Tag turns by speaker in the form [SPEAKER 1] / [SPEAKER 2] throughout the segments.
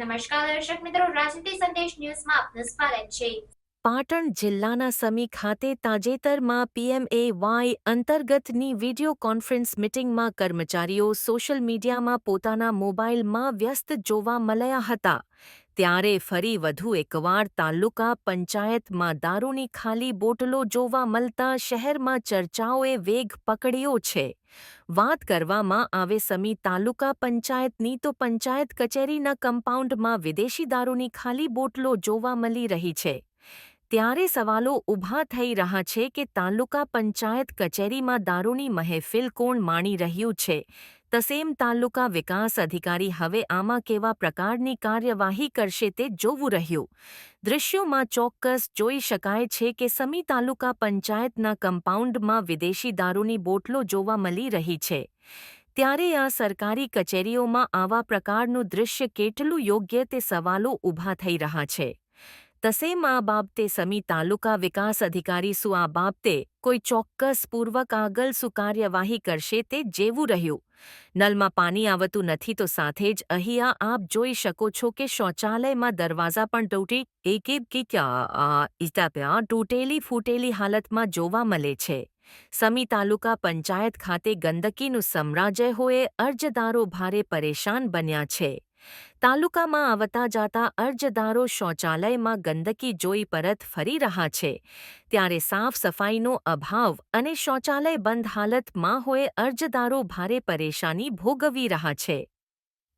[SPEAKER 1] નમસ્કાર દર્શક મિત્રો રાજનીતિ સંદેશ ન્યૂઝમાં આપનું સ્વાગત છે.
[SPEAKER 2] પાટણ જિલ્લાના સમી ખાતે તાજેતરમાં પીએમએ વાય અંતર્ગતની વિડિયો કોન્ફરન્સ મિટિંગમાં કર્મચારીઓ સોશિયલ મીડિયામાં પોતાના મોબાઈલમાં વ્યસ્ત જોવા મળ્યા હતા. ત્યારે ફરી વધુ એકવાર તાલુકા પંચાયતમાં દારૂની ખાલી બોટલો જોવા મળતા શહેરમાં ચર્ચાઓએ વેગ પકડ્યો છે. વાત કરવામાં આવે સમી તાલુકા પંચાયતની તો પંચાયત કચેરીના કમ્પાઉન્ડમાં વિદેશી દારૂની ખાલી બોટલો જોવા મળી રહી છે. ત્યારે સવાલો ઊભા થઈ રહ્યા છે કે તાલુકા પંચાયત કચેરીમાં દારૂની મહેફિલ કોણ માણી રહ્યું છે? તસેમ તાલુકા વિકાસ અધિકારી હવે આમાં કેવા પ્રકારની કાર્યવાહી કરશે તે જોવું રહ્યું. દૃશ્યોમાં ચોક્કસ જોઈ શકાય છે કે સમી તાલુકા પંચાયતના કમ્પાઉન્ડમાં વિદેશી દારૂની બોટલો જોવા મળી રહી છે. ત્યારે આ સરકારી કચેરીઓમાં આવા પ્રકારનું દૃશ્ય કેટલું યોગ્ય તે સવાલો ઊભા થઈ રહ્યા છે. તસેમ આ બાબતે સમી તાલુકા વિકાસ અધિકારી સુ આ બાબતે કોઈ ચોક્કસ પૂર્વક આગળ શું કાર્યવાહી કરશે તે જેવું રહ્યું નલમાં પાણી આવતું નથી તો સાથે જ અહીંયા આપ જોઈ શકો છો કે શૌચાલયમાં દરવાજા પણ તૂટી એક એક કે ઇસ્તા તૂટેલી ફૂટેલી હાલતમાં જોવા મળે છે સમી તાલુકા પંચાયત ખાતે ગંદકીનું સામ્રાજ્ય હોય અરજદારો ભારે પરેશાન બન્યા છે તાલુકામાં આવતા જાતા અરજદારો શૌચાલયમાં ગંદકી જોઈ પરત ફરી રહ્યા છે. ત્યારે સાફ સફાઈનો અભાવ અને શૌચાલય બંધ હાલતમાં હોય અરજદારો ભારે પરેશાની ભોગવી રહ્યા છે.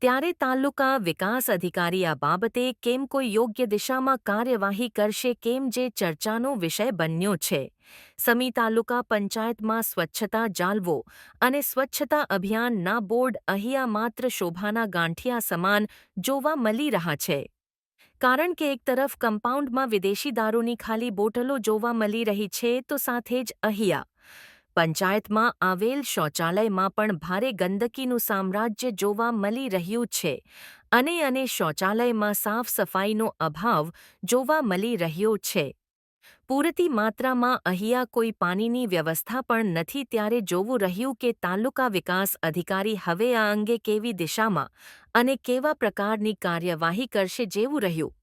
[SPEAKER 2] ત્યારે તાલુકા વિકાસ અધિકારી આ બાબતે કેમ કોઈ યોગ્ય દિશામાં કાર્યવાહી કરશે, કેમ જે ચર્ચાનો વિષય બન્યો છે. સમી તાલુકા પંચાયતમાં સ્વચ્છતા જાળવો અને સ્વચ્છતા અભિયાનના બોર્ડ અહીંયા માત્ર શોભાના ગાંઠિયા સમાન જોવા મળી રહ્યા છે. કારણ કે એક તરફ કમ્પાઉન્ડમાં વિદેશી દારૂની ખાલી બોટલો જોવા મળી રહી છે, તો સાથે જ અહીંયા પંચાયતમાં આવેલ શૌચાલયમાં પણ ભારે ગંદકીનું સામ્રાજ્ય જોવા મળી રહ્યું છે અને અને શૌચાલયમાં સાફ સફાઈનો અભાવ જોવા મળી રહ્યો છે. પૂરતી માત્રામાં અહીંયા કોઈ પાણીની વ્યવસ્થા પણ નથી ત્યારે જોવું રહ્યું કે તાલુકા વિકાસ અધિકારી હવે આ અંગે કેવી દિશામાં અને કેવા પ્રકારની કાર્યવાહી કરશે જેવું રહ્યું.